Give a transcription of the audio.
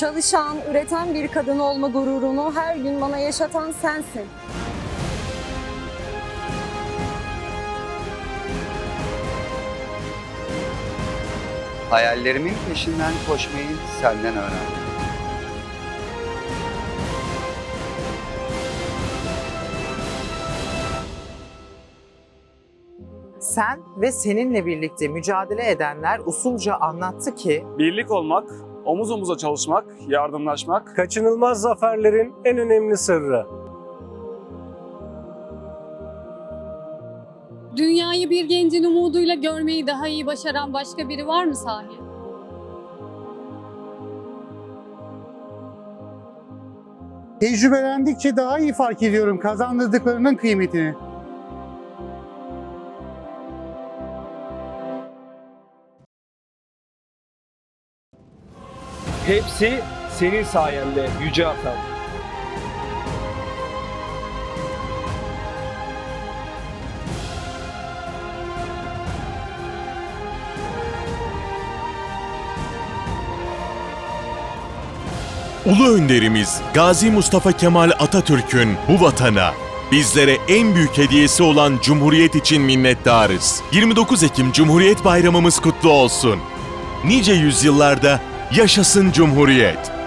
Çalışan, üreten bir kadın olma gururunu her gün bana yaşatan sensin. Hayallerimin peşinden koşmayı senden öğrendim. Sen ve seninle birlikte mücadele edenler usulca anlattı ki Birlik olmak, omuz omuza çalışmak, yardımlaşmak, Kaçınılmaz zaferlerin en önemli sırrı. Dünyayı bir gencin umuduyla görmeyi daha iyi başaran başka biri var mı sahi? Tecrübelendikçe daha iyi fark ediyorum kazandırdıklarının kıymetini. Hepsi senin sayende Yüce Atam. Ulu önderimiz Gazi Mustafa Kemal Atatürk'ün bu vatana bizlere en büyük hediyesi olan Cumhuriyet için minnettarız. 29 Ekim Cumhuriyet Bayramımız kutlu olsun. Nice yüzyıllarda yaşasın Cumhuriyet.